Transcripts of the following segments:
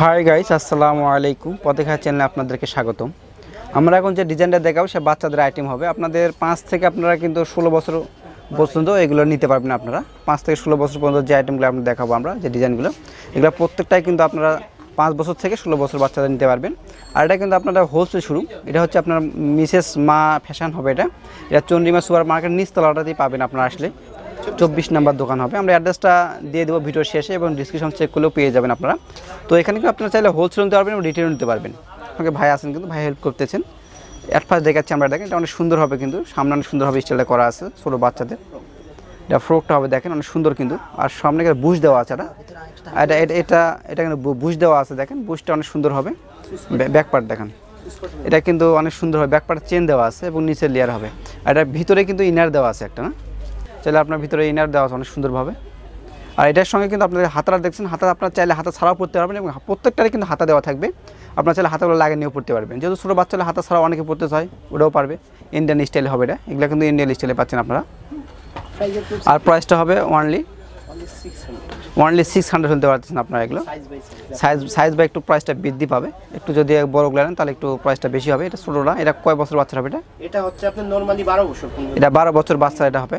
Hi guys আসসালামু আলাইকুম। পথেখা চ্যানেলে আপনাদেরকে স্বাগতম। আমরা এখন যে ডিজাইনটা দেখাবো, সে বাচ্চাদের আইটেম হবে। আপনাদের পাঁচ থেকে আপনারা কিন্তু ষোলো বছর পর্যন্ত এগুলো নিতে পারবেন আপনারা। পাঁচ থেকে ষোলো বছর পর্যন্ত যে আইটেমগুলো আমরা দেখাবো আমরা, যে ডিজাইনগুলো এগুলো প্রত্যেকটাই কিন্তু আপনারা পাঁচ বছর থেকে ষোলো বছর বাচ্চাদের নিতে পারবেন। আর এটা কিন্তু আপনারা হোলসেল শুরু এটা হচ্ছে আপনার মিসেস মা ফ্যাশন হবে এটা। এটা চন্ডিমা সুপার মার্কেট নিচতলাটাতেই পাবেন আপনারা আসলে। চব্বিশ নাম্বার দোকান হবে। আমরা অ্যাড্রেসটা দিয়ে দেবো ভিডিও শেষে এবং ডিসক্রিপশন চেক করলেও পেয়ে যাবেন আপনারা। তো এখানে কিন্তু আপনারা চাইলে হোলসেল নিতে পারবেন এবং রিটেল নিতে পারবেন। আপনাকে ভাই আছেন কিন্তু, ভাই হেল্প করতেছেন। অ্যাট ফার্স্ট দেখাচ্ছি আমরা, দেখেন এটা অনেক সুন্দর হবে কিন্তু, সামনে অনেক সুন্দর হবে স্টাইলটা করা আছে ছোটো বাচ্চাদের। এটা ফ্রকটা হবে, দেখেন অনেক সুন্দর কিন্তু, আর সামনে কিন্তু বুশ দেওয়া আছে এটা। এটা, এটা- এটা এটা কিন্তু বুশ দেওয়া আছে, দেখেন বুশটা অনেক সুন্দর হবে। ব্যাক পার্ট দেখেন। এটা কিন্তু অনেক সুন্দর হবে ব্যাক পার্ট চেন দেওয়া আছে এবং নিচের লেয়ার হবে। আর এটার ভিতরে কিন্তু ইনার দেওয়া আছে একটা, না? চাইলে আপনার ভিতরে ইনার দেওয়া আছে অনেক সুন্দরভাবে। আর এটার সঙ্গে কিন্তু আপনাদের হাতাটা দেখছেন হাতা আপনার চাইলে হাতা ছাড়াও পড়তে পারবেন এবং প্রত্যেকটারই কিন্তু হাতা দেওয়া থাকবে। আপনার চাইলে হাতাগুলো লাগিয়ে নিয়েও পড়তে পারবেন। যেহেতু ছোটো বাচ্চারা হাতা ছাড়াও অনেকে পড়তে চায় ওটাও পারবে। ইন্ডিয়ান স্টাইল হবে এটা। এগুলো কিন্তু ইন্ডিয়ান স্টাইলে পাচ্ছেন আপনারা। আর প্রাইসটা হবে ওয়ানলি ওয়ানলি সিক্স হান্ড্রেড হতে পারতেছেন আপনারা এগুলো। সাইজ সাইজ বা একটু প্রাইসটা বৃদ্ধি পাবে। একটু যদি বড়গুলো নেন তাহলে একটু প্রাইসটা বেশি হবে। এটা ছোটোটা এটা কয় বছর বাচ্চা হবে এটা? এটা হচ্ছে আপনার নরমালি বারো বছর এটা বারো বছর বাচ্চা এটা হবে।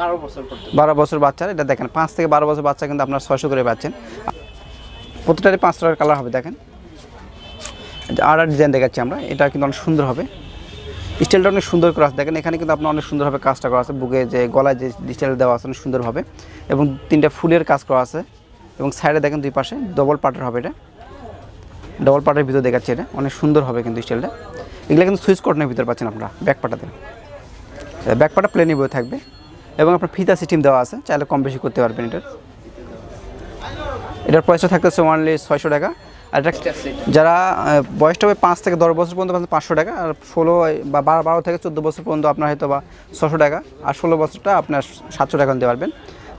বারো বছর পর্যন্ত বারো বছর বাচ্চার এটা দেখেন পাঁচ থেকে বারো বছর বাচ্চা কিন্তু আপনার ছয়শো করে পাচ্ছেন। প্রতিটারই পাঁচ টাকার কালার হবে দেখেন। আর ডিজাইন দেখাচ্ছি আমরা এটা কিন্তু অনেক সুন্দর হবে। স্টাইলটা অনেক সুন্দর করা আছে। দেখেন, এখানে কিন্তু আপনার অনেক সুন্দরভাবে কাজটা করা আছে। বুকে যে গলায় যে স্টাইল দেওয়া আছে, অনেক সুন্দরভাবে। এবং তিনটা ফুলের কাজ করা আছে। এবং সাইডে দেখেন দুই পাশে ডবল পার্টের হবে এটা। ডবল পার্টের ভিতর দেখাচ্ছে এটা। অনেক সুন্দর হবে কিন্তু স্টাইলটা এগুলো কিন্তু সুইচ কটনের ভিতর পাচ্ছেন আপনারা, ব্যাক পাটাতে। ব্যাক পাটা প্লেনই বই থাকবে। এবং আপনার ফিতা সিস্টেম দেওয়া আছে। চাইলে কম বেশি করতে পারবেন এটার। এটার প্রাইসটা থাকতেছে ওয়ানলি ছয়শো টাকা। আর যারা বয়সটা হবে পাঁচ থেকে দশ বছর পর্যন্ত পাঁচশো টাকা, আর ষোলো বা বারো বারো থেকে চোদ্দ বছর পর্যন্ত আপনার হয়তো বা ছশো টাকা, আর ষোলো বছরটা আপনার সাতশো টাকা নিতে পারবেন।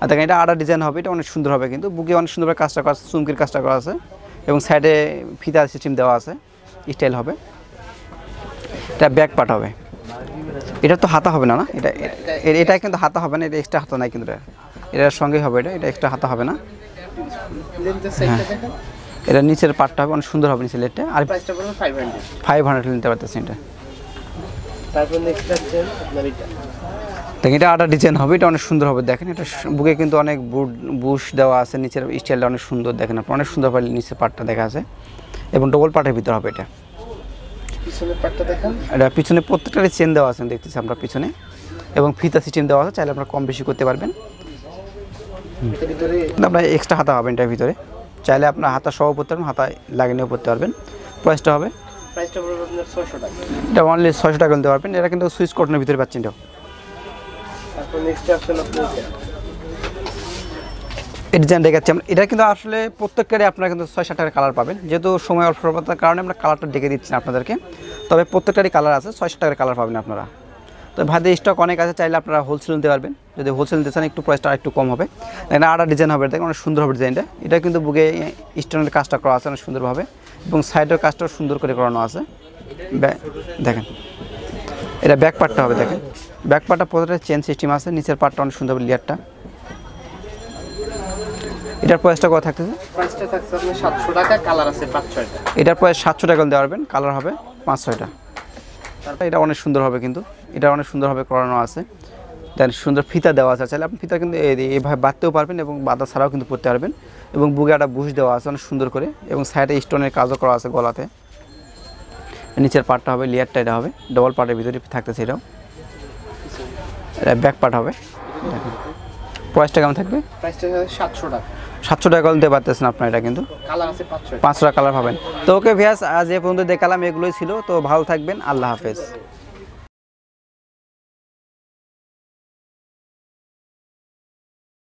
আর দেখেন, এটা আডা ডিজাইন হবে, এটা অনেক সুন্দর হবে কিন্তু, বুকে অনেক সুন্দরভাবে কাজটা করা চুমকির কাজটা করা আছে, এবং সাইডে ফিতা সিস্টেম দেওয়া আছে স্টাইল হবে। এটা ব্যাক পার্ট হবে। এটা তো হাতা হবে না না? এটা এটা কিন্তু হাতা হবে না, এটা এক্সট্রা হাতা নাই কিন্তু এটা। এটার সঙ্গেই হবে এটা এটা এক্সট্রা হাতা হবে না। দেখেন এটা নিচের পার্টটা হবে অনেক সুন্দর হবে নিচের লেটটা আর ফাইভ হান্ড্রেড নিতে পারতেছেন এটা। তারপর নেক্সট আছে আপনার এটা। দেখেন এটা আটা ডিজাইন হবে এটা অনেক সুন্দর হবে দেখেন এটা বুকে কিন্তু অনেক বুট বুশ দেওয়া আছে নিচের স্টাইলটা অনেক সুন্দর দেখেন আপনার অনেক সুন্দর ভাবে নিচের পার্টটা দেখা আছে। এবং ডবল পার্টের ভিতর হবে এটা। পিছনের পার্টটা দেখেন। এটা পিছনে প্রত্যেকটারই চেন দেওয়া আছে দেখতেছি আমরা পিছনে। এবং ফিতা সিস্টেম দেওয়া আছে চাইলে আপনারা কম বেশি করতে পারবেন। আপনার এক্সট্রা হাতা হবে এটার ভিতরে। চাইলে আপনার হাতা সহ পড়তে পারবেন হাতায় লাগিয়ে পড়তে পারবেন। প্রাইসটা হবে? এটা অনলি ছয়শো টাকা নিতে পারবেন এটা কিন্তু সুইচ কটনের ভিতরে পাচ্ছেন এটা। এই ডিজাইন দেখাচ্ছি আমরা এটা কিন্তু আসলে প্রত্যেকটারই আপনারা কিন্তু ছয় সাত টাকার কালার পাবেন। যেহেতু সময় অল্প স্বল্পতার কারণে আমরা কালারটা ডেকে দিচ্ছি আপনাদেরকে তবে প্রত্যেকটারই কালার আছে ছয় সাত টাকার কালার পাবেন আপনারা। তো ভাইদের স্টক অনেক আছে চাইলে আপনারা হোলসেল নিতে পারবেন। যদি হোলসেল নিতে চান একটু প্রাইসটা একটু কম হবে। এখানে আটা ডিজাইন হবে দেখেন অনেক সুন্দর হবে ডিজাইনটা এটা কিন্তু বুকে স্টোনের কাজটা করা আছে অনেক সুন্দরভাবে এবং সাইডের কাজটাও সুন্দর করে করানো আছে। দেখেন। এটা ব্যাক পার্টটা হবে দেখেন। ব্যাক পার্টটা প্রতিটা চেন সিস্টেম আছে নিচের পার্টটা অনেক সুন্দর লেয়ারটা এটার প্রাইসটা কত থাকতেছে? প্রাইসটা থাকছে আপনার সাতশো টাকা কালার আছে পাঁচ ছয়টা। এটার প্রায় সাতশো টাকা দেওয়া পারবেন কালার হবে পাঁচ ছয়টা। তারপর এটা অনেক সুন্দর হবে কিন্তু। এটা অনেক সুন্দরভাবে করানো আছে। দেন সুন্দর ফিতা দেওয়া আছে। চাইলে আপনি ফিতা কিন্তু এইভাবে বাঁধতেও পারবেন এবং বাঁধা ছাড়াও কিন্তু পরতে পারবেন। এবং বুকে একটা বুশ দেওয়া আছে অনেক সুন্দর করে এবং সাইডে স্টোনের কাজও করা আছে গলাতে। নিচের পার্টটা হবে লেয়ারটা এটা হবে ডবল পার্টের ভিতরে থাকতেছে এটাও। এটা ব্যাক পার্ট হবে। প্রাইসটা কেমন থাকবে? সাতশো টাকা। সাতশো টাকা দিতে পারতেছেন আপনার এটা কিন্তু। কালার আছে পাঁচ ছয়টা পাঁচটা কালার পাবেন। তো ওকে ভিয়াস আজ এ পর্যন্ত দেখালাম এগুলোই ছিল। তো ভালো থাকবেন আল্লাহ হাফেজ।